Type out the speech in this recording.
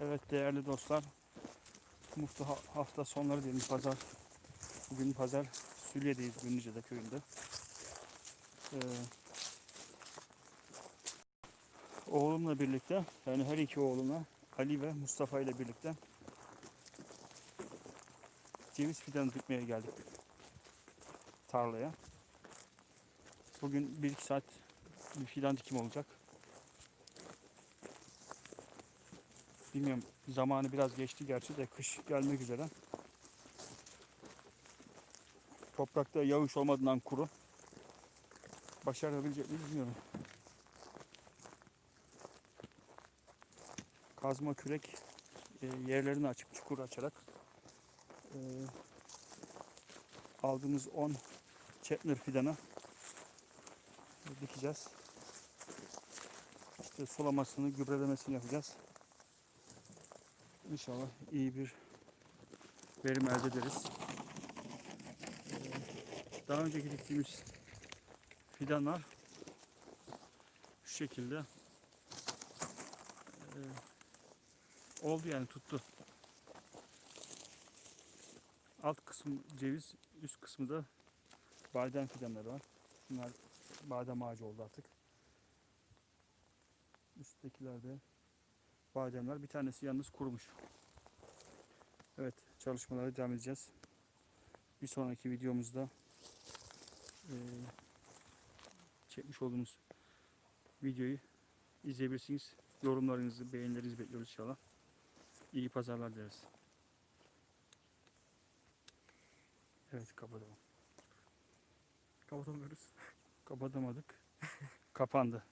Evet değerli dostlar. Mutlu ha- hafta sonları diyelim pazar. Bugün pazar Sülye'deyiz Günlüce'de köyünde. Ee, oğlumla birlikte yani her iki oğlumla Ali ve Mustafa ile birlikte ceviz fidanı dikmeye geldik tarlaya. Bugün 1-2 saat bir fidan dikim olacak. Bilmiyorum zamanı biraz geçti gerçi de kış gelmek üzere. Toprakta yağış olmadığından kuru. Başarabilecek miyiz bilmiyorum. Kazma kürek e, yerlerini açıp çukur açarak e, aldığımız 10 Chetner fidanı dikeceğiz. İşte sulamasını, gübrelemesini yapacağız. İnşallah iyi bir verim elde ederiz. Ee, Daha önceki diktiğimiz fidanlar şu şekilde ee, oldu yani tuttu. Alt kısım ceviz, üst kısmı da badem fidanları var. Bunlar badem ağacı oldu artık. Üsttekiler de bademler. Bir tanesi yalnız kurumuş. Evet çalışmalara devam edeceğiz. Bir sonraki videomuzda eee, çekmiş olduğumuz videoyu izleyebilirsiniz. Yorumlarınızı, beğenilerinizi bekliyoruz inşallah. İyi pazarlar dileriz. Evet kapatalım. Kapatamıyoruz. Kapatamadık. Kapandı.